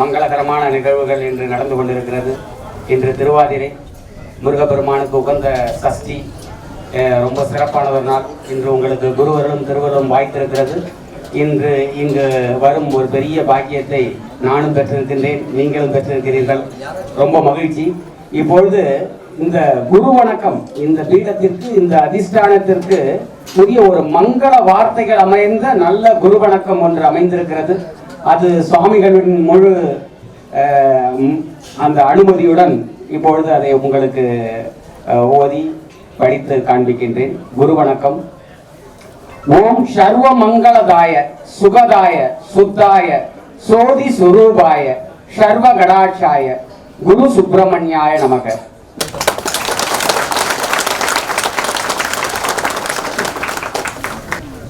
மங்களகரமான நிகழ்வுகள் இன்று நடந்து கொண்டிருக்கிறது. இன்று திருவாதிரை முருகப்பெருமானுக்கு உகந்த சஷ்டி ரொம்ப சிறப்பான ஒரு நாள். இன்று உங்களுக்கு குருவர்களும் திருவருளும் வாய்த்திருக்கிறது. இன்று இங்கு வரும் ஒரு பெரிய பாக்கியத்தை நானும் பெற்றிருக்கின்றேன் நீங்களும் பெற்றிருக்கிறீர்கள். ரொம்ப மகிழ்ச்சி. இப்பொழுது இந்த குரு வணக்கம் இந்த பீடத்திற்கு இந்த அதிஷ்டானத்திற்கு புதிய ஒரு மங்கள வார்த்தைகள் அமைந்த நல்ல குரு வணக்கம் ஒன்று அமைந்திருக்கிறது. அது சுவாமிகளின் முழு அந்த அனுமதியுடன் இப்பொழுது அதை உங்களுக்கு ஓதி படித்து காண்பிக்கின்றேன். குரு வணக்கம். ஓம் சர்வ மங்களதாய சுகதாய சுத்தாய சோதி சுரூபாய சர்வ கடாட்சாய குரு சுப்பிரமணியாய நமக.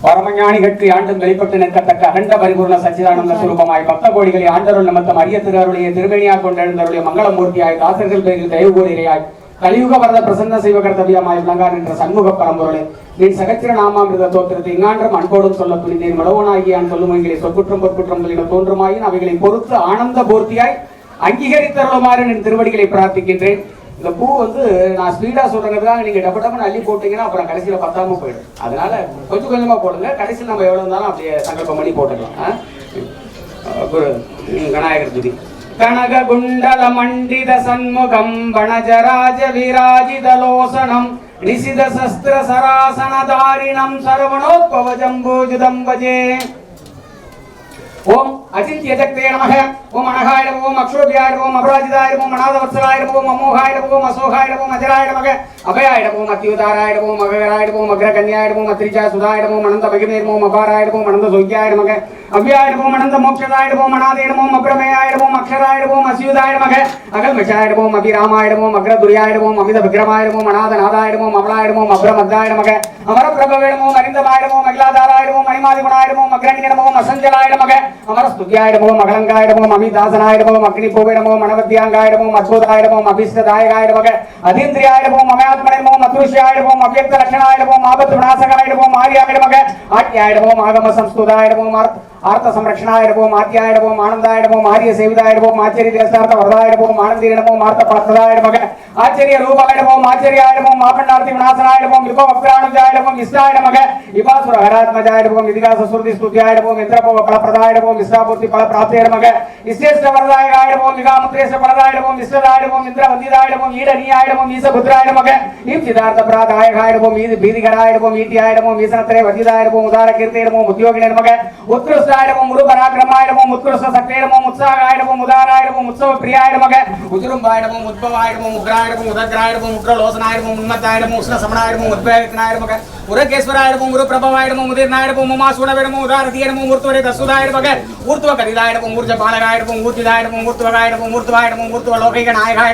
பரமஞானிகட்கு ஆண்டும் வெளிப்பட்டு நிற்கத்தக்க அகண்ட பரிபூர்ண சச்சிதானந்த சுரூபமாய் பக்த கோடிகளை ஆண்டருள் நிமித்தம் அரிய திருவருடைய திருமணியாக கொண்டெழுந்தருடைய மங்களமூர்த்தியாய் தாசர்கள் பேரில் தயவுகூறியாய் கலியுக வரத பிரசன்ன செய்வ விளங்கார் என்ற சண்முக பரம்பொருளே. நீ சகச்சிர நாமாமிருத தோற்றத்தை இங்கான்றம் அன்போடும் சொல்ல துணிந்தேன். மடவனாகியான் சொல்லும் எங்களை சொற்குற்றம் பொற்குற்றம் சொல்லின தோன்றுமாயின் அவைகளை பொறுத்து ஆனந்த பூர்த்தியாய் அங்கீகரித்தருளுமாறு என் திருவடிகளை பிரார்த்திக்கின்றேன். இந்த பூ வந்து நான் ஸ்பீடாக சொல்கிறதுக்காக நீங்கள் டப்பு டப்புன்னு அள்ளி போட்டிங்கன்னா அப்புறம் கடைசியில் பத்தாமல் போயிடும். அதனால கொஞ்சம் கொஞ்சமாக போடுங்க. கடைசியில் நம்ம எவ்வளோ இருந்தாலும் அப்படியே சங்கல்பம் பண்ணி போட்டுக்கலாம். ஆ? குரு விநாயகர் துதி. கனக குண்டல மண்டித சண்முகம் வனஜராஜ விராஜிதலோசனம் நிசித சஸ்திர சராசன தாரிணம் சரவணோத்பவ பஜே. ஓம் அச்சிந்திய சக்தே நமக ஓம் அனகாய ஓம் அக்ஷோபியாய ஓம் அபராஜிதாய ஓம் அநாதவத்சலாய ஓம் அமோகாய ஓம் அசோகாய ஓம் அஜராய நமக அபயாய ஓம் அத்யுதாராய ஓம் அகராய ஓம் அக்ரகன்யாய ஓம் அத்ரிஜா சுதாய ஓம் அனந்த பகிமே ஓம் அபாராய ஓம் அனந்த சொய்யாய நமக அவ்யாயிடுவோம் அனந்த மோட்சதாயிடுவோம் நம ஓம் அநாதே நம ஓம் அப்ரமேயாய நம ஓம் அக்ஷராய அமித விக்ரமாயிடுவோம் நம ஓம் அநாதநாதாய நம ஓம் அமலாய நம ஓம் அப்ரமத்தாய நமக அமரப்பிரபவே நம ஓம் அரிந்தமாய நம அக்னி பூவே நம ஓம் அனவத்யாங்காய அதீந்திரியாயிடுவோம் ஓம் அத்புதாய நம லட்சணாயிடுவோம் ஆபத்து விநாசகாய ஆரியாயிடுமக ஆட்யாயிடுவோம் ஆகம சம்ஸ்துதாய ஆர்த்த ஆர்த்த சம்ரக்ஷணாய நம ஆரிய சேவிதாய ஆச்சரிய தேசார்த்த வரதாய நம ஆர்த்த பரத்ததாய ஆச்சரிய ரூபாய நம ஓம் ஆச்சரியாய நம ஓம் இஷ்டாயிடமாக இபாசுர ஹராத்மஜாய இதிகாச சுருதி ஸ்துத்யாய இந்திரபோவ ஓம் இந்திரபவ பலப்பிரதாய நம ஓம் விஸ்வாபூர்த்தி பலப்பிராப்திய நமக இஸ்ரேஷ்ட வரதாயகாய நம ஓம் விகாமுத்ரேஷ்ட இந்திர வந்திதாய ஈட ஓம் ஈச புத்திராயிடமாக ஓம் ஈம் சிதார்த்த பிராதாயகாய நம ஓம் ஈதி பீதிகராய நம ஓம் ஈசனத்திரே வதிதாய உதார கீர்த்திய உத்தியோகினிடமாக உத்கிருஷ்ட முழுதாயிரமும் நமக உத்கிருஷ்டாய உத்கிருஷ்ட சக்தியே உற்சாகாயிரமும் உதாராயிரமும் உற்சவ பிரியாயிரமாக உதிரும்பாயிரமும் உத்பவாயிரமும் உக்ராயிரமும் ஓம் உக்ரலோசனாயிரமும் நம உஷ்ண சமனாய உத்வேகத்தினாயிரமாக உரகேஸ்வராயிரமும் உத்வேகனாய நமக உரகேஸ்வராய நம ஓம் உருப்பிரபவாய நம ஓம் உதிர்நாய நம ஓம் உமாசுணவே நம ஊர்த்துவ கரிதாய நம ஓம் ஊர்ஜ பாலகாய நம ஓம் ஊர்த்திதாய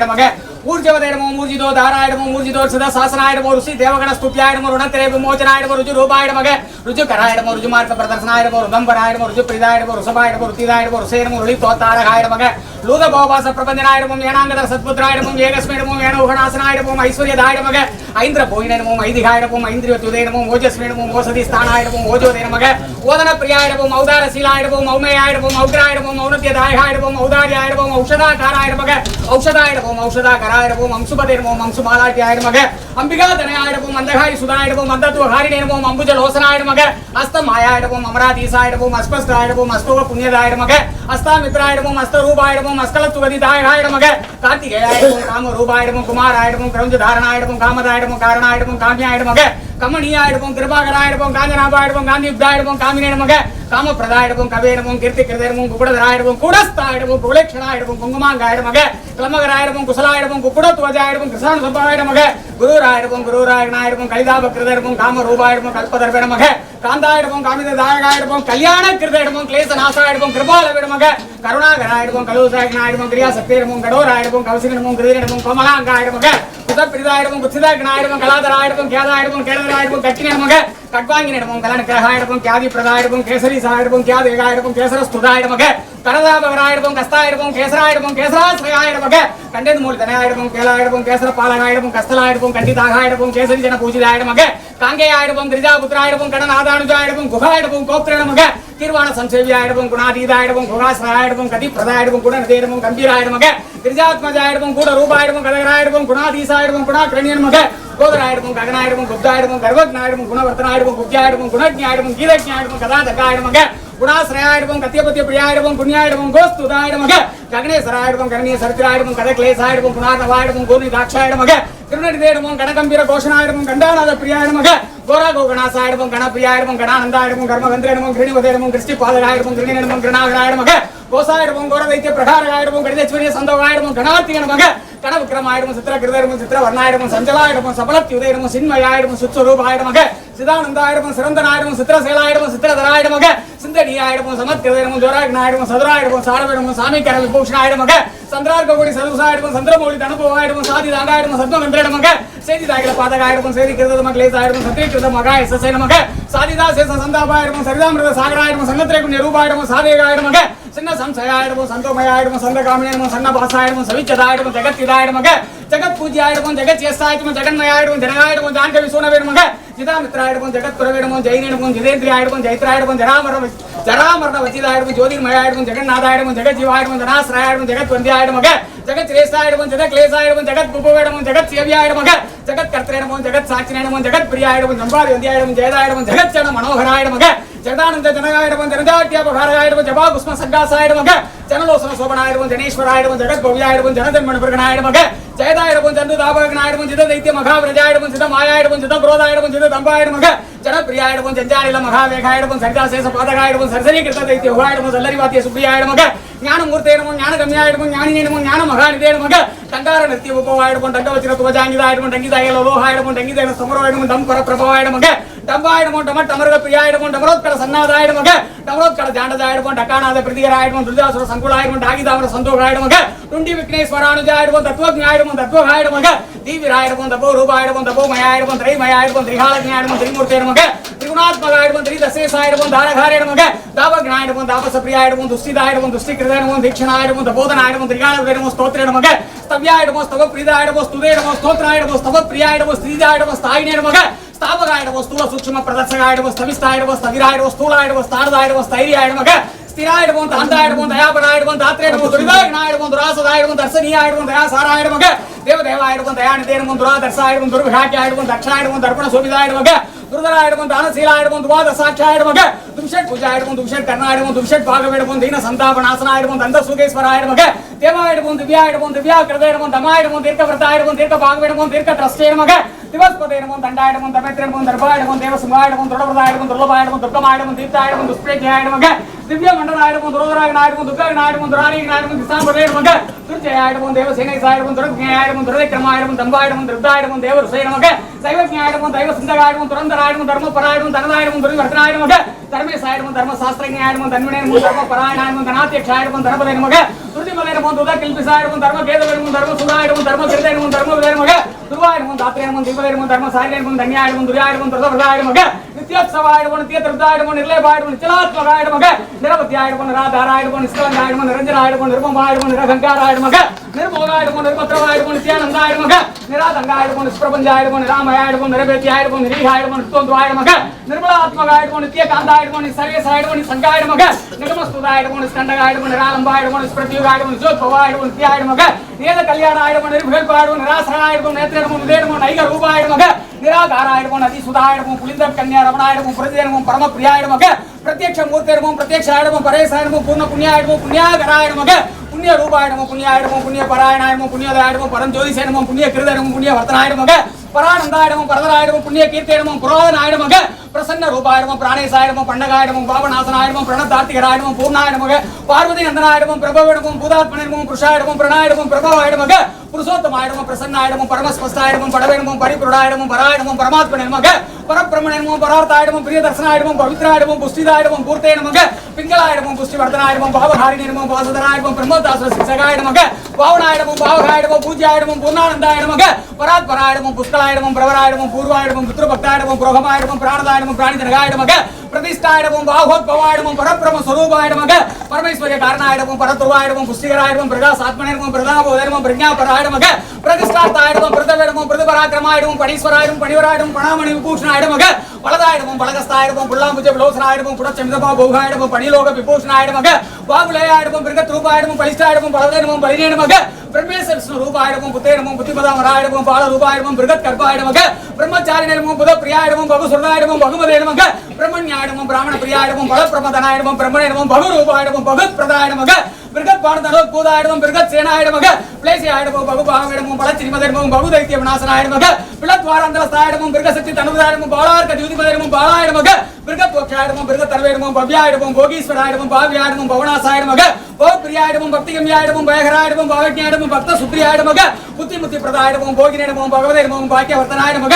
நம ஊர்ஜவதேடமோ மூர்ஜிதோ தாராயிடமோ மூர்ஜிதோ சித சாசனாயிடமோ ருசி தேவகண ஸ்துத்தியாயிடமோ ருணத்திரே விமோச்சனாயிடமோ ருஜு ரூபாயிடமக ருஜு கராயிடமோ ருஜு மார்க்க பிரதர்சனாயிடமோ ருதம்பராயிடமோ ருஜு பிரிதாயிடமோ ருசபாயிடமோ ருத்திதாயிடமோ ருசேனமோ ருளி தோத்தாரகாயிடமக லூத கோபாச பிரபஞ்சனாயிடமும் ஏனாங்கதர சத்புத்திராயிடமும் ஏகஸ்மேடமும் ஏனோகணாசனாயிடமும் ஐஸ்வர்யதாயிடமக ஐந்திர போயினமும் ஐதிகாயிடமும் ஐந்திரிய துதேனமும் ஓஜஸ்மேடமும் ஓசதி ஸ்தானாயிடமும் ஓஜோதேனமக ஓதன பிரியாயிடமும் ஔதார சீலாயிடமும் ஔமேயாயிடமும் ஔக்ராயிடமும் ஔனத்தியதாயகாயிடமும் ஔதாரியாயிடமும் ஔஷதாகாராயிடமக ஔஷதாயிடமும் ஔஷதாகார சுந்தராயிரவோம் அம்சுபதேர்வோம் அம்சுபாலாட்டி ஆயிரமக அம்பிகா தனையாயிரவோம் அந்தகாரி சுதாயிரவோம் அந்தத்துவ ஹாரிணேர்வோம் அம்புஜ லோசனாயிரமக அஸ்தம் ஆயாயிரவோம் அமராதீசாயிரவோம் அஸ்பஸ்டாயிரவோம் அஸ்தோக புண்ணியதாயிரமக அஸ்தாமித்ராயிரமும் அஸ்தரூபாயிரமும் அஸ்கலத்துவதிதாயிராயிரமக கார்த்திகேயாயிரமும் காம ரூபாயிரமும் குமாராயிரமும் கிரௌஞ்ச தாரணாயிரமும் காமதாயிரமும் காரணாயிரமும் காமியாயிரமக கமனியா எடுப்போம் கிருபாகரா எடுப்போம் காஞ்சநாபா எடுப்போம் காந்தி யுக்தா எடுப்போம் காமினேனமக காமப்பிரதா எடுப்போம் கவேனமும் கீர்த்தி கிருதேனமும் குகுடதராயிடமும் குடஸ்தாயிடமும் குலட்சணாயிடமும் குங்குமாங்காயிடமக கிளமகராயிடமும் குசலாயிடமும் குக்குடத்வஜாயிடமும் கிருஷ்ணன் சம்பாயிடமக குருராயிடமும் குருராயகனாயிடமும் கலிதாப கிருதேனமும் காம ரூபாயிடமும் கல்பதர்வேனமக காந்தாயிடமும் காமித தாரகாயிடமும் கல்யாண கிருதேனமும் கிளேச நாசாயிடமும் கிருபாலவிடமக கருணாகராயிடமும் கலோசாயகனாயிடமும் கிரியா சக்தியிடமும் கடோராயிடமும் கவசினிடமும் கிருதினிடமும் கோமலாங்காயிடமக புதப்பிரிதாயிடுவோம் புத்திதாக்கனாயிடுவோம் கலாதராயிடுவோம் கேதாயிடுவோம் கேடதராயிடுவோம் கட்டினமக கட்வாங்கினிடமும் கலனுக்கிரகாயிடமும் கியாதி பிரதாயிருக்கும் கேசரி சாயிருக்கும் சாயிடமும் கியாதிகாயிடமும் கேசரஸ்துதாயிடமக கனதாபகராயிடமும் கஸ்தாயிடமும் கேசராயிடமும் கேசராசிரயாயிடமக கண்டது மூல் தனையாயிடமும் கேலாயிடமும் கேசர பாலகாயிடமும் கஸ்தலாயிடமும் கண்டிதாகாயிடமும் கேசரி ஜன பூஜிதாயிடமக காங்கேயாயிடமும் திரிஜாபுத்திராயிடமும் கடநாதானுஜாயிடமும் குகாயிடமும் கோப்திரணமக தீர்வான சம்சேவியாயிடமும் குணாதீதாயிடமும் குகாசிராயிடமும் கதி பிரதாயிடமும் குணநதேரமும் கம்பீராயிடமக திரிஜாத்மஜாயிடமும் கூட ரூபாயிடமும் கதகராயிடமும் குணாதீசாயிடமும் குணாக்கிரணியன்மக கோதராயிடமும் ககனாயிடமும் குப்தாயிடமும் கர்வக்னாயிடமும் குணவர்த்தனாயிடமும் குப்தியாயிடமும் குணஜ்ஞாயிடமும் கீதஜ்ஞாயிடமும் கதாதகாயிடமக குணாசிரயாயிடமும் கத்தியபத்திய பிரியாயிடமும் புண்ணியாயிடமும் கோஸ்துதாயிடமக ககனேசராயிடமும் ககனீய சரித்திராயிடமும் கதக்லேசாயிடமும் குணார்ணவாயிடமும் கூர்ணிதாட்சாயிடமக திருநடிதேடமும் கனகம்பீர கோஷனாயிடமும் கண்டாநாத பிரியாயிடமக கோரா கோகணாசாயிடமும் கணப்பிரியாயிடமும் கணானந்தாயிடமும் கர்மகந்திரேடமும் கிருணிவதேடமும் கிருஷ்டி பாதகாயிடமும் கிருணினமும் கிருணாகராயிடமக கோசாயிடமும் கோரவைத்திய பிரகாரகாயிடமும் கணிதேஸ்வரிய சந்தோகாயிடமும் கணார்த்திகனமக கணவிக்ரமாயிடமும் சித்திர வர்ணாயிடமும் சஞ்சலாயிடமும் சபலத்யுதயமும் சின்மயாயிடமும் சுத்ஸ்வரூபாயிடமக சிதானந்தாயிடமும் சிறந்தனாயிடமும் சித்திரசேலாயிடமும் சித்திரதராயிடமக சிந்தடியாயிடமும் சமத்கிருதயமும் ஜோராக்னாயிடமும் சதுராயிடமும் சாரவிடமும் சாமி சாமிக்கர பூஷணாயிடமாக சந்திரார்கோடி சதுசாயிடமும் சந்திரமௌழி தனுபவாயிடமும் சாதி தாண்டாயிடமும் சத்மந்திரமாக செய்தி தாயில பாதகாயிடமும் செய்தி கிருத மகளேசாயிடமும் சத்தியகிருத மகா எஸ்எஸ்ஐ சாதிதா சேச சந்தாபாயிடமும் சரிதாமிரத சாகராயிடமும் சங்கத்திரேக்கும் நிரூபாயிடமும் சாதேகாயிடமாக சின்ன சம்சயாயிடமும் சந்தோமயாயிடமும் சந்தகாமினியமும் சன்ன பாசாயிடமும் சவிச்சதாயிடமும் ஜெகத்யுதாயிடமக ஜெகத் பூஜ்யாயிடமும் ஜெகத் சேஸ்தாயிடமும் ஜெகன்மயாயிடமும் ஜனகாயிடமும் ஜான்கவி சூனவேடமக ஜிதாமித்ராயிடமும் ஜெகத் குரவேடமும் ஜெயினிடமும் ஜிதேந்திரியாயிடமும் ஜெயத்ராயிடமும் ஜராமர ஜராமரண வச்சிதாயிடமும் ஜோதிர்மயாயிடமும் ஜெகநாதாயிடமும் ஜெகஜீவாயிடமும் ஜனாசிராயிடமும் ஜெகத் வந்தியாயிடமக ஜெகத் ரேசாயிடமும் ஜெகத் கிளேசாயிடமும் ஜெகத் குபவேடமும் ஜெகத் சேவியாயிடமக ஜெகத் கர்த்தரேடமும் ஜெகத் சாட்சினேடமும் ஜெகத் பிரியாயிடமும் ஜம்பாதி வந்தியாயிடமும் ஜெயதாயிடமும் ஜெகத் ஜன மனோகராயிடமக ஜெகதானந்த ஜனகாயிடமும் ஜனஜாட்டியாபகாரகாயிடமும் ஜபா குஸ்ம சங்காசாயிடமக ஜனலோசன சோபனாயிடமும் ஜனேஸ்வராயிடமும் ஜெகத் பவ்யாயிடமும் ஜனதன்மண பிரகனாயிடமக ஜெயதாயிடமும் ஜந்து தாபகனாயிடமும் ஜித தைத்திய மகா மகாவிரஜாயிடமும் ஜித மாயாயிடமும் ஜித புரோதாயிடமும் ஜித தம்பாயிடமக ஜனப்பிரியாயிடமும் ஜஞ்சாலில மகாவேகாயிடமும் சர்காசேச பாதகாயிடமும் சரசரி கிருத்த தைத்திய உகாயிடமும் சல்லரிவாத்திய சுப்ரியாயிடமக ஞானமூர்த்தேனமும் ஞான கம்யாயிடமும் ஞானினேனமும் ஞான மகாநிதேனமக டங்கார நித்திய உபவாயிடமும் டங்கவச்சிர துவஜாங்கிதாயிடமும் டங்கிதாய லோகாயிடமும் டங்கிதேன சமரோயிடமும் தம் பர பிரபவாயிடமக டம்பாயிடமும் டமர் டமருக பிரியாயிடமும் டமரோத்கட சன்னாதாயிடமக டமரோத்கட ஜாண்டதாயிடமும் டக்கானாத பிரதிகராயிடமும் துர்தாசுர சங்குலாயிடமும் டாகிதாமர சந்தோகாயிடமக டுண்டி விக்னேஸ்வரானுஜாயிடமும் தத்துவஜாயிடமும் தத்துவகாயிடமக தீவிராயிடமும் தபோ ரூபாயிடமும் தபோ மயாயிடமும் திரைமயாயிடமும் ஆயிடமும் திரிமூர்த்தேனமக திரிகுணாத்மகாயிடமும் திரிதசேசாயிடமும் ஆயிடமும் தாபக்னாயிடமும் தாபசப்ரியாயிடமும் துஸ்திதாயிடமும் துஷ்டிகிருதேனமும் தீக்ஷணாயிடமும் தபோதனாயிடமும் திரிகாலவேடமும் ஸ்தவ்யா ஆயிடமும் ஸ்தவ பிரிதாயிடமோ ஸ்தோத்திர ஆயிடமும் ஸ்தவ ಸ್ಥಿರಾಯಿಡ್ಬೋದು ಅಂದಾಯಿಡ್ಬೋದು ದಯಾಪರಾಯಿಡ್ಬೋದು ದಾತ್ರೇಡ್ಬೋದು ದುರ್ಗಾಯಣಾಯಿಡ್ಬೋದು ರಾಸದಾಯಿಡ್ಬೋದು ದರ್ಶನೀಯಾಯಿಡ್ಬೋದು ದಯಾ ಸಾರಾಯಿಡ್ಬಂಗ ದೇವದೇವಾಯಿಡ್ಬೋದು ದಯಾನಿದೇನಿಡ್ಬೋದು ದುರಾ ದರ್ಶಾಯಿಡ್ಬೋದು ದುರ್ಗಾಕ್ಯಾಯಿಡ್ಬೋದು ದಕ್ಷಿಣಾಯಿಡ್ಬೋದು ದರ್ಪಣ ಸುಬಿದಾಯಿಡ್ಬಂಗ ದುರ್ಧರಾಯಿಡ್ಬೋದು ದಾನಶೀಲಾಯಿಡ್ಬೋದು ವಾದ ಸಾಕ್ಷಾಯಿಡ್ಬಂಗ ದುಮ್ಷೆಟ್ ಪೂಜಾಯಿಡ್ಬೋದು ದುಮ್ಷೆಟ್ ಕರ್ಣಾಯಿಡ್ಬೋದು ದುಮ್ಷೆಟ್ ಭಾಗವಿಡ್ಬೋದು ದೀನ ಸಂತಾಪನಾಸನಾಯಿಡ್ಬೋದು ಅಂಧ ಸುಗೇಶ್ವರಾಯಿಡ್ಬಂಗ ದೇವಾಯಿಡ್ಬೋದು ದಿವ್ಯಾಯಿಡ್ಬೋದು ದಿವ್ಯಾ ಕೃದಯಿಡ್ಬೋದು ದಮಾಯಿಡ್ಬೋದು ದೀರ್ಘ ವೃತಾಯಿಡ್ಬೋದು ದೀರ್ಘ ಭಾಗವಿಡ್ಬೋದು ದೀರ್ಘ ಟ್ರಸ್ಟೇಡ್ಬಂಗ திவஸ்பதையிடமும் தண்டாயிடமும் தமேத்திரமும் தர்பாயிடமும் தேவசிம்ஹாயிடமும் தொடர்பதாயிடமும் துர்லபாயிடமும் துர்க்கமாயிடமும் தீர்த்தாயிடமும் துஷ்பிரேஜியாயிடமுங்க திவ்ய மண்டலாயிடமும் துரோதராக நாயிடமும் துர்காக நாயிடமும் துராணிக நாயிடமும் திசாம்பரேடுமங்க துர்ஜயாயிடமும் தேவசேனை சாயிடமும் துரத்ஞாயிடமும் துரதைக்கிரமாயிடமும் தம்பாயிடமும் திருப்தாயிடமும் தேவர் சுயனமங்க சைவஜாயிடமும் தெய்வ சிந்தகாயிடமும் துரந்தராயிடமும் தர்மபராயிடமும் தனதாயிடமும் துரிவர்த்தனாயிடமுங்க ಧರ್ಮೇಶ ಆಯ್ಮನ್ ಧರ್ಮಶಾಸ್ತ್ರಜ್ಞ ಆಯ್ಮನ್ ತನ್ವಿನೇನು ಧರ್ಮ ಪರಾಯಣ ಆಯ್ಮನ್ ಧನಾಧ್ಯಕ್ಷ ಆಯ್ಮನ್ ಧರ್ಮದೇ ಮಗ துதிமலையர் போன் துதா கில்பிசாயர் போன் தர்ம கேதவர் போன் தர்ம சுதாயர் போன் தர்ம கிருதையர் போன் தர்ம விதையர் மக துருவாயர் போன் தாத்திரையர் போன் தீபதையர் போன் தர்ம சாரியர் போன் தன்யாயர் போன் துரியாயர் போன் துரதவராயர் மக நித்யோத்சவாயர் போன் நித்யத்ருதாயர் போன் நிர்லேபாயர் போன் நிச்சலாத்மகாயர் மக நிரபத்தியாயர் போன் ராதாராயர் போன் நிஸ்கலங்காயர் போன் நிரஞ்சனாயர் போன் நிர்மமாயர் போன் ஆயிடுமோ நீ சர்வேஸ் ஆயிடுமோ நீ சங்க ஆயிடுமோக நிகமஸ்துத ஆயிடுமோ நீ ஸ்கண்டக ஆயிடுமோ நிராலம்ப ஆயிடுமோ நீ பிரத்யூக ஆயிடுமோ நீ ஜோத்பவ ஆயிடுமோ நீ ஆயிடுமோக நீத கல்யாணம் ஆயிடுமோ நிர்பேல்ப ஆயிடுமோ நிராசன ஆயிடுமோ நேத்திரமோ நிதேடமோ நைக ரூப ஆயிடுமோக நிராகார ஆயிடுமோ நதி சுதா ஆயிடுமோ புலிந்த கன்யா ரமண ஆயிடுமோ பிரதிதினமும் பரம பிரியா ஆயிடுமோக பிரத்யட்ச மூர்த்தியமோ பிரத்யட்ச ஆயிடுமோ பரேச ஆயிடுமோ பூர்ண புண்ணிய ஆயிடுமோ புண்ணியாகர ஆயிடுமோக புண்ணிய ரூபாயிடமோ புண்ணிய ஆயிடுமோ புண்ணிய பராயணாயிடமோ புண்ணியதாயிடமோ பரம் ஜோதிசேனமோ புண்ணிய கிருதனமோ புண்ணிய வர்த்தனாயிடமோக பரானந்தாயிடமும் பரதராயிடமும் புண்ணிய கீர்த்தியிடமும் புரோதனாயிடமுக பிரசன்ன ரூபாயிடமும் பிராணேசாயிடமும் பண்டகாயிடமும் பாவநாசனாயிடமும் பிரணதார்த்திகராயிடமும் பூர்ணாயிடமுக பார்வதி நந்தனாயிடமும் பிரபவிடமும் பூதாத்மனிடமும் புருஷாயிடமும் பிரணாயிடமும் பிரபவாயிடமுக புருஷோத்தமாயிடமும் பிரசன்னாயிடமும் பரமஸ்பஸ்தாயிடமும் படவிடமும் பரிபுருடாயிடமும் பராயிடமும் பரமாத்மனிடமுக பரபிரமணமும் பரார்த்தாயிடமும் பிரியதர்சனாயிடமும் பவித்ராயிடமும் புஷ்டிதாயிடமும் பூர்த்தேனமுக பிங்களாயிடமும் புஷ்டிவர்தனாயிடமும் பாவகாரிணிடமும் பாசதனாயிடமும் பிரம்மதாசுர சிக்ஷகாயிடமுக பாவனாயிடமும் பாவகாயிடமும் பூஜ்யாயிடமும் பூர்ணானந்தாயிடமுக பராத்பராயிடமும் புஷ்கா பிரவராயிடமும் பூர்வாயிடமும் புத்திரபக்தாயிடமும் புரோகமாயிடமும் பிராணதாயிடமும் பிராணிதனகாயிடமக பிரதிஷ்டாயிடமும் பாகோத்பவாயிடமும் பரபிரம ஸ்வரூபாயிடமக பரமேஸ்வரிய காரணாயிடமும் பரத்துருவாயிடமும் புஸ்திகராயிடமும் பிரகாசாத்மனிடமும் பிரதாபோதரமும் பிரஜாபராயிடமாக பிரதிஷ்டாத்தாயிடமும் பிரதவிடமும் பிரதபராக்கிரமாயிடமும் பணீஸ்வராயிடும் பணிவராயிடும் பணாமணி விபூஷணாயிடமாக வலதாயிடமும் பலகஸ்தாயிடமும் புல்லாம்புஜ விலோசனாயிடமும் புடச்சமிதமா போகாயிடமும் பணிலோக விபூஷணாயிடமாக பாபுலேயாயிடமும் பிருகத்ரூபாயிடமும் பலிஷ்டாயிடமும் பலதேனமும் பலினேனமக பிரம்மேச விஷ்ணு ரூபாயிடமும் புத்தேடமும் புத்திபதாமராயிடமும் பால ரூபாயிடமும் பிருகத் பிரம்மச்சாரி பிரம்மச்சாரிணமும் புத பிரியாயிடமும் பகுசுரதாயிடமும் பகுமதேனமக பிரம்மண்யாயிடமும் பிராமண பிரியாயிடமும் பலப்பிரமதனாயிடமும் பகு ரூபாயிடமும் பகு பிரதாயிடமாக பிருகத் பாரதனோ பூதாயிடமும் பிருகத் பிளேசி பிளேசியாயிடமும் பகுபாகமிடமும் பல பலச்சினிமதனமும் பகுதைத்திய விநாசனாயிடமக. பிளத்வாராந்தரஸ்தாயிடமும் பிருகசக்தி தனுதாயிடமும் பாலார்க்க ஜூதிமதனமும் பாலாயிடமாக. பிருகத் போக்கியாயிடமும் பிருகத் தர்வேடமும் பவ்யாயிடமும் போகீஸ்வராயிடமும் பாவியாயிடமும் பவனாசாயிடமக. பௌத்பிரியாயிடமும் பக்திகம்யாயிடமும் பயகராயிடமும் பாவஜ்ஞாயிடமும் பக்த சுப்ரியாயிடமக புத்தி முத்தி பிரதாயிடமும் போகினிடமும் பகவதேடமும் பாக்கியவர்த்தனாயிடமாக.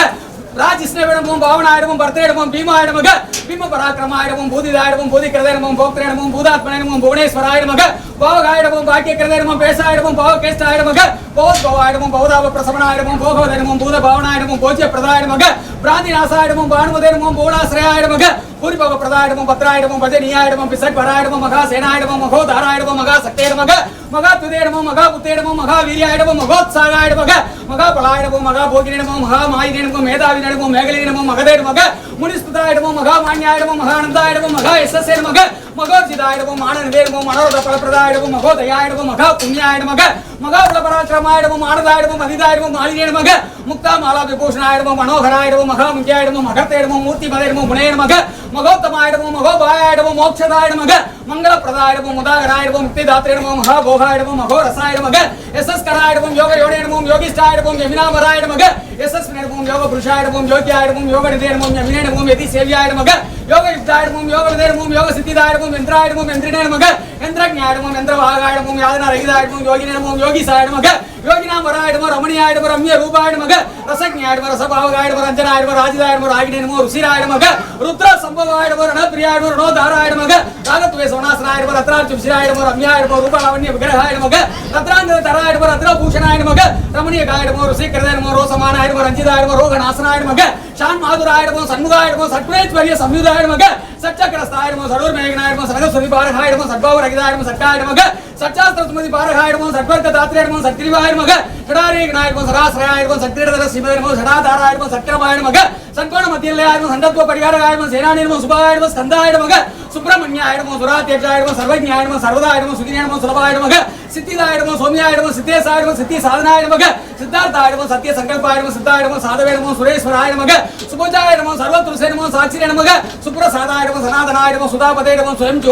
ராஜிஷ்ணவிடமும் பவனாயிடமும் பர்த்தேடமும் பீமாயிடமக பீம பராக்கிரமாயிடமும் பூதிதாயிடமும் பூதிகிரதேனமும் போக்திரேனமும் பூதாத்மனமும் புவனேஸ்வராயிடமக பாவகாயிடமும் பாக்கியகிரதேனமும் பேசாயிடமும் பாவகேஷ்டாயிடமக பௌத்பவாயிடமும் பௌதாப பிரசவனாயிடமும் போகவதனமும் பூத பாவனாயிடமும் போஜ்ய பிரதாயிடமக பிராந்திநாசாயிடமும் பானுமதேனமும் பூணாசிரயாயிடமக பூரிபவ பிரதாயிடமும் பத்ராயிடமும் பஜனியாயிடமும் பிசக்வராயிடமும் மகா சேனாயிடமும் மகோதாராயிடமும் மகா சக்தேடமக மகா துதேடமும் மகா புத்தேடமும் மகா வீரியாயிடமும் மகோத்சாகாயிடமக மகா பலாயிடமும் மகா போகினிடமும் மகா மாயினிடமும் மேதாவினிடமும் மேகலினிடமும் மகதேடமக முனிஸ்புதாயிடமும் மகா மான்யாயிடமும் மகானந்தாயிடமும் மகா எஸ்எஸ்ஏடமக மகோஜிதாயிடமும் ஆனந்தேடமும் மனோரத பலப்பிரதாயிடமும் மகோதயாயிடமும் மகா புண்ணியாயிடமக மகா பலபராக்கிரமாயிடமும் ஆனதாயிடமும் அதிதாயிடமும் மாலினியிடமாக முக்தா மாலா விபூஷணாயிடமும் மனோகராயிடமும் மகா முக்கியாயிடமும் மகத்தேடமும் மூர்த்தி மதேடமும் புனையிடமாக மகோத்தமாயிடமும் மகோபாயாயிடமும் மோட்சதாயிடமக மங்களப்பிரதாயிடமும் முதாகராயிடமும் முக்திதாத்திரிடமும் மகாபோகாயிடமும் மகோரசாயிடமாக எஸ் எஸ் கராயிடமும் யோக யோனேடமும் யோகிஷ்டாயிடமும் யமினாமராயிடமாக எஸ் எஸ் நேடமும் யோக புருஷாயிடமும் யோகியாயிடமும் யோக நிதேடமும் யமினேடமும் எதி சேவியாயிடமாக யோக யுக்தாயிடமும் யோக நிதேடமும் யோக சித்திதாயிடமும் யந்திராயிடமும் யந்திரினேடமக யந்திரஜாயிடமும் யந்திரவாகாயிடமும் யாதன ரகிதாயிடமும் யோகினேடமும் யோகிசாயிடமாக யோகினாம் வராயிடமோ ரமணியாயிடமோ ரம்ய ரூபாயிடுமக ரசஜாயிடமோ ரசபாவகாயிடுமோ ரஞ்சனாயிடுமோ ராஜிதாயிடுமோ ராகினேனமோ ருசிராயிடுமக ருத்ர சம்பவாயிடமோ ரணப்பிரியாயிடமோ ரணோதாராயிடமக ராகத்வே சோனாசனாயிடமோ ரத்ராட்சம் சிராயிடமோ ரம்யாயிடமோ ரூபலாவண்ய விக்கிரகாயிடமக ரத்ராந்தர தராயிடமோ ரத்ரபூஷணாயிடமக ரமணியகாயிடமோ ருசிகிருதனமோ ரோசமானாயிடுமோ ரஞ்சிதாயிடுமோ ரோகநாசனாயிடுமக ஷான் மாதுராயிடுமோ சண்முகாயிடுமோ மாதுராயிடமோ சம்யுதாயிடுமக சச்சக்கரஸ்தாயிடுமோ சம்யுதாயிடமக மேகனாயிடுமோ சடோர்மேகனாயிடமோ சுரிபாரகாயிடுமோ சட்பாவ ரகிதாயிடுமோ சட்காயிடமக சச்சாஸ்திர சுமதி பாரகாயிடமோ சட்வர்க்க தாத்திரேடமோ சத்கிரிவாயிடமக ஷடாரேகனாயிடமோ சராசராயிருக்கும் சக்திரதர சிமேடமோ சடாதாராயிருக்கும் சக்கரமாயிருமக சத்கோண மத்தியிலாயிடமோ சண்டத்துவ பரிகாரகாயிடமோ சேனானிடமோ சுபாயிருக்கும் ஸ்கந்தாயிருமக சுப்பிரமணியாயிருக்கும் சுராத்தேஜாயிருக்கும் சர்வஜ்ஞாயிடமோ சர்வதாயிருக்கும் சுகிரியாயிருக்கும் சுலபாயிருமக சித்திதாயிருக்கும் சோமியாயிருக்கும் சித்தேசாயிருக்கும் சித்தி சாதனாயிருமக சித்தார்த்தாயிருக்கும் சத்திய சங்கல்பாயிருக்கும் சித்தாயிருக்கும் சாதவேடமோ சுரேஸ்வராயிருமக சுபுஜாயிடமோ சர்வத்ருசேனமோ சாட்சிரேனமக சுப்ரசாதாயிடமோ சனாதனாயிடமோ சுதாபதேடமோ ஸ்வயம்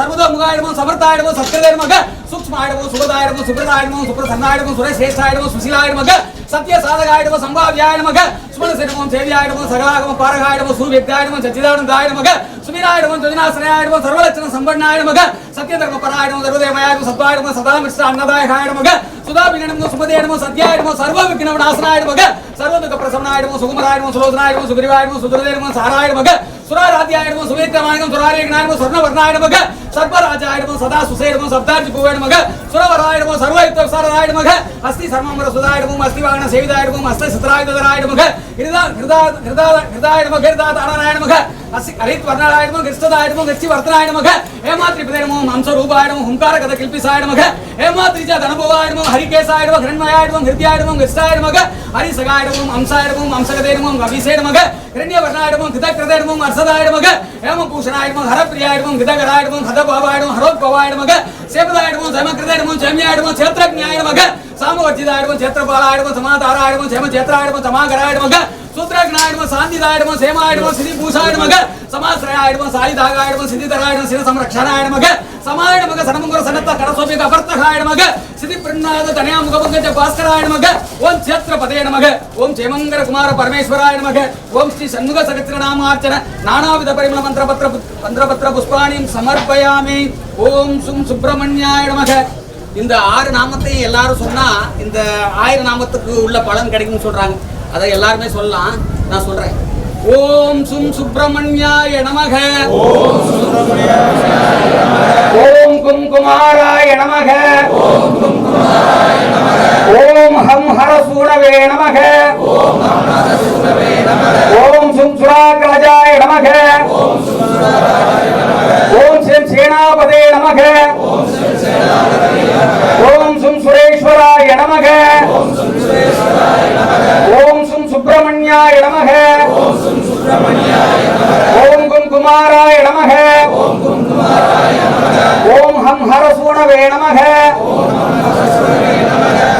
சர்வதோமுகாயிருக்கும் சமர்த்தாயிருக்கும் சர்வதோமுகாயிடமோ சூக்மாயிருக்கும் சுபதாயிருக்கும் சூக்ஷ்மாயிடமோ சுபதாயிடமோ சுப்ரதாயிடமோ சுப்ரசன்னாயிடமோ சுரேஷேஷாயிடமோ சுசிலாயிடமாக சத்திய சாதகாயிடமோ சம்பாவியாயிடமக சுமனசிரமோ சேவியாயிடமோ சகலாகமோ பாரகாயிடமோ சூவியக்தாயிடமோ சச்சிதானந்தாயிடமக சுமிராயிடமோ ஜோதினாசனாயிடமோ சர்வலட்சண சத்திய தர்ம பராயிடமும் சர்வதேவயாயிடமோ சத்வாயிடமும் சதாமிஷ்ட அன்னதாயகாயிடமக சுதாபிகனமும் சுமதேடமோ சத்யாயிடமும் சர்வ விக்னம நாசனாயிடமக சர்வதுக பிரசவனாயிடமோ சுகுமராயிடமோ சுலோசனாயிடமோ சுகிரிவாயிடமோ சுதுரதேடமோ சாராயிடமக சுராராத்தியாயிடமோ சுவேத்திரமாயிடமோ சுராரேகனாயிடமோ சொர்ணவர்ணாயிடமக சர்வராஜாயிடமோ சதா சுசேடமோ சப்தார்ஜி பூவேடமக சுரவராயிடமோ சர்வயுக்த சாரதாயிடமக அஸ்தி சர்மமர சுதாயிடமும் அஸ்தி வாகன சேவிதாயிடமோ அஸ்த சித்ராயுதராயிடமக ஹிருதா ஹிருதா ஹிருதா ஹிருதாயிடமோ ஹிருதா అసి కరీత్ వర్ణాడాయడము గరిష్టదాయడము గరిచి వర్తనాయడమగ ఏమా త్రిపదేయడము మాంసరూపాయడము హుంకార కథ కల్పిసాయడమగ ఏమా త్రిజ ధనభవాయడము హరికేసాయడము హిరణ్మయాయడము హృదయాయడము గరిష్టాయడమగ హరిసగాయడము హంసాయడము హంసగదేయడము అభిసేయడమగ హిరణ్య వర్ణాయడము హితకృతయడము అర్సదాయడమగ ఏమ భూషణాయడము హరప్రియాయడము హితగరాయడము హతభవాయడము హరోద్భవాయడమగ సేపదాయడము జయమకృతయడము జమ్యాయడము క్షేత్రజ్ఞాయడమగ సామవర్జితాయడము క్షేత్రపాలాయడము సమాధారాయడము క్షేమ క్షేత్రాయడము సమాగరాయడమగ சமாதாராயிடமோ ஆயிடுமா சாந்தி சூத்ரக்னாயிடமோ சேமா ஆயிடுமா சிதி ஆயிடும் சாரிதாக ஆயிடும் சிதிதராயிடமோ சிர சம்ரக்ஷணாயிடமக சமாயிடமக சனமுங்கர சனத்த கடசோபிக அபர்த்தகாயிடமக சிதி பிரணாத தனியா முகபங்கஜ பாஸ்கராயிடமக ஓம் சேத்ரபதே நமக ஓம் சேமங்கர குமார பரமேஸ்வர ஆயிடுமாக ஓம் ஸ்ரீ சண்முக ஆர்ச்சன நானாவித பரிமள மந்திரபத்ர மந்திரபத்திர புஷ்பாணியும் சமர்ப்பயாமி ஓம் சும் சுப்பிரமணியாய நமக இந்த ஆறு நாமத்தையும் எல்லாரும் சொன்னா இந்த ஆயிரம் நாமத்துக்கு உள்ள பலன் கிடைக்கும்னு சொல்றாங்க. அதை எல்லாருமே சொல்லலாம் நான் சொல்றேன் ஓம் சும் சுப்பிரமணியாய நமக ஓம் கும் குமாராய நமக ஓம் ஓம் ஹம் ஹர சூடவே நமக ஓம் சும் சுராகலஜாய நமக ஓம் செம் சேனாபதே நமக ஓம் சும் சுரேஸ்வராய நமக ஓம் சும் சுப்பிரமணியாய நமக ஓம் கும் குமாராய நமக ஓம் ஹம் ஹர சூடவே நமக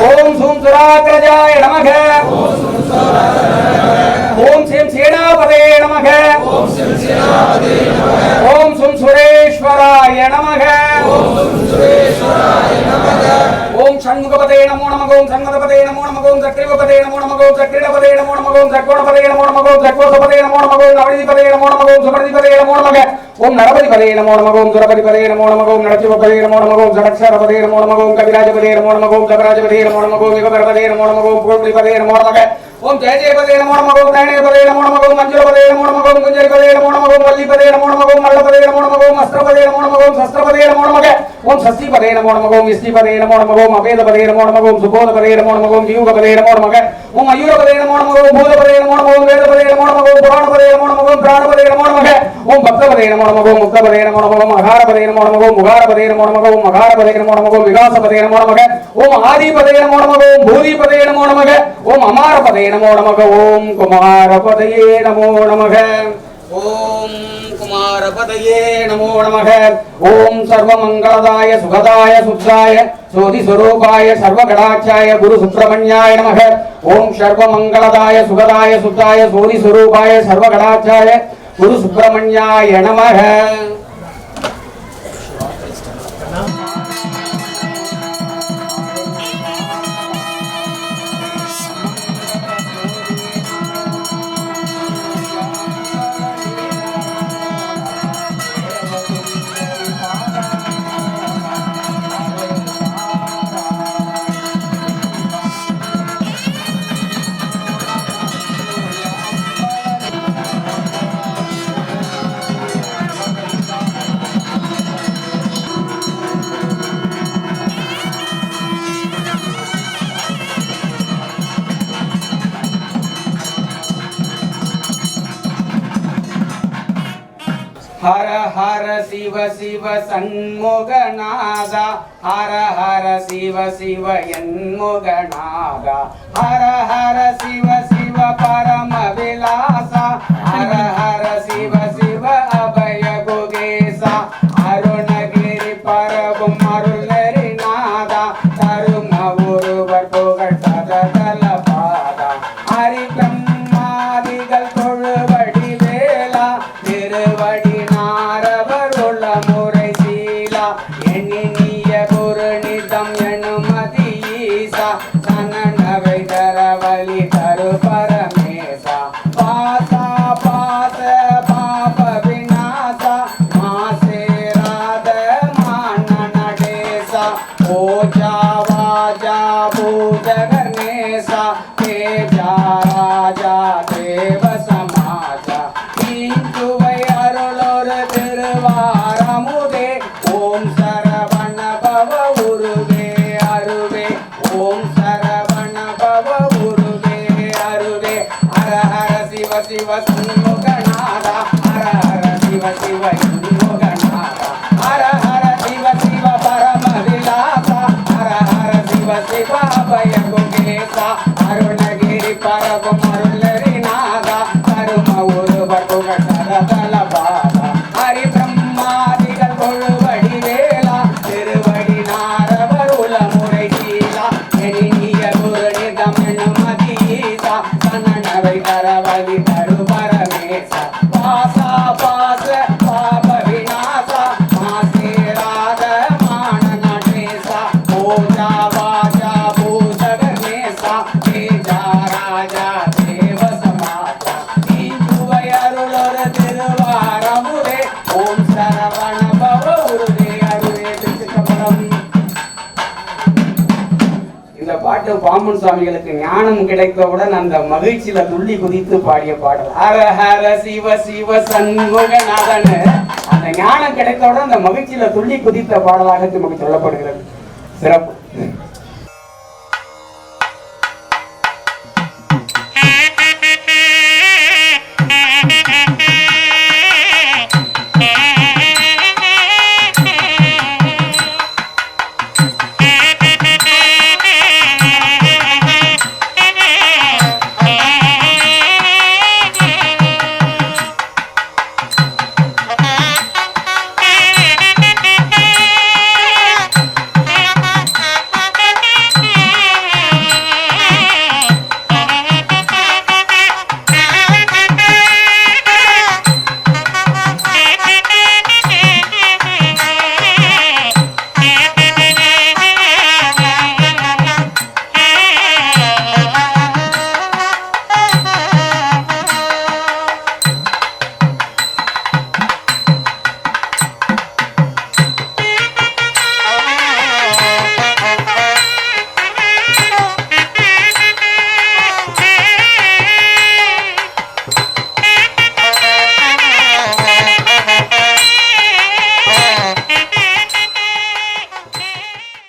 ஓம் சும் சுராகலஜாய நமக ஓம் சேம் சேனாபதே நமக ஓம் சும் சுரேஸ்வராய நமக ஓம் சண்முகபதே நமோ நமகோம் சண்முகபதே நமோ நமகோம் சக்ரிவபதே நமோ நமகோம் சக்ரிடபதே நமோ நமகோம் ஓம் நமோ நமகோம் சக்ரோசபதே நமோ நமகோம் நவதிபதே நமோ நமகோம் சுமதிபதே நமோ நமக ஓம் நரபதிபதே நமோ நமகோம் சுரபதிபதே நமோ நமகோம் ஓம் நமோ நமகோம் சடக்ஷரபதே நமோ நமகோம் கவிராஜபதே நமோ நமகோம் கவிராஜபதே நமோ நமகோம் யுகபரபதே நமோ நமகோம் புகழ்பதே நமோ நமக ஓம் ஜெய ஜெய பதே நமோ நமக ஓம் நயனபதே நமோ நமக ஓம் மஞ்சுளபதே நமோ நமக குஞ்சரி பதே நமோ நமக ஓம் வல்லிபதே நமோ நமக மல்ல பதே நமோ நமக அஸ்திர பதே நமோ நமக சஸ்திர பதே நமோ நமக ஓம் சஸ்தி பதே நமோ நமக ஓம் பதே நமோ நமக அபேத பதே நமோ நமக சுபோத பதே நமோ நமக ஓம் வியூகபதே நமோ நமக ஓம் மயூரபதே நமோ நமக பூத பதே நமோ நமக வேத பதே நமோ நமக புராண பதே நமோ நமக பிராண பதே நமோ நமக ஓம் பக்த பதே நமோ நமக முக்த பதே நமோ நமக ஓம் அகாரபதே நமோ நமக முகார பதே நமோ நமக மகார பதே நமோ நமக விகாச பதே நமோ நமக ஓம் ஆதி பதே நமோ நமக பூதி பதே நமோ நமக ஓம் அமார பதே நமோ நமக. ஓம் குமாரபதயே நமோ நமக. ஓம் குமாரபதயே நமோ நமக. ஓம் சர்வமங்களதாய சுகதாய சுத்தாய சோதி ஸ்வரூபாய சர்வகடாட்சாய குரு சுப்பிரமணியாய நமக. ஓம் சர்வமங்களதாய சுகதாய சுத்தாய சோதி ஸ்வரூபாய சர்வகடாட்சாய குரு சுப்பிரமணியாய நமக. சிவ சிவ சண்முகநாதா ஹர ஹர சிவ சிவ என்முகநாதா. ஹர ஹர சிவ சிவ பரம হে যা রাজা பாம்பன் சுவாமிகளுக்கு ஞானம் கிடைத்தவுடன் அந்த மகிழ்ச்சியில துள்ளி குதித்து பாடிய பாடல். ஹர ஹர சிவ சிவ சண்முகநாதன் அந்த ஞானம் கிடைத்தவுடன் அந்த மகிழ்ச்சியில துள்ளி குதித்த பாடலாக நமக்கு சொல்லப்படுகிறது. சிறப்பு.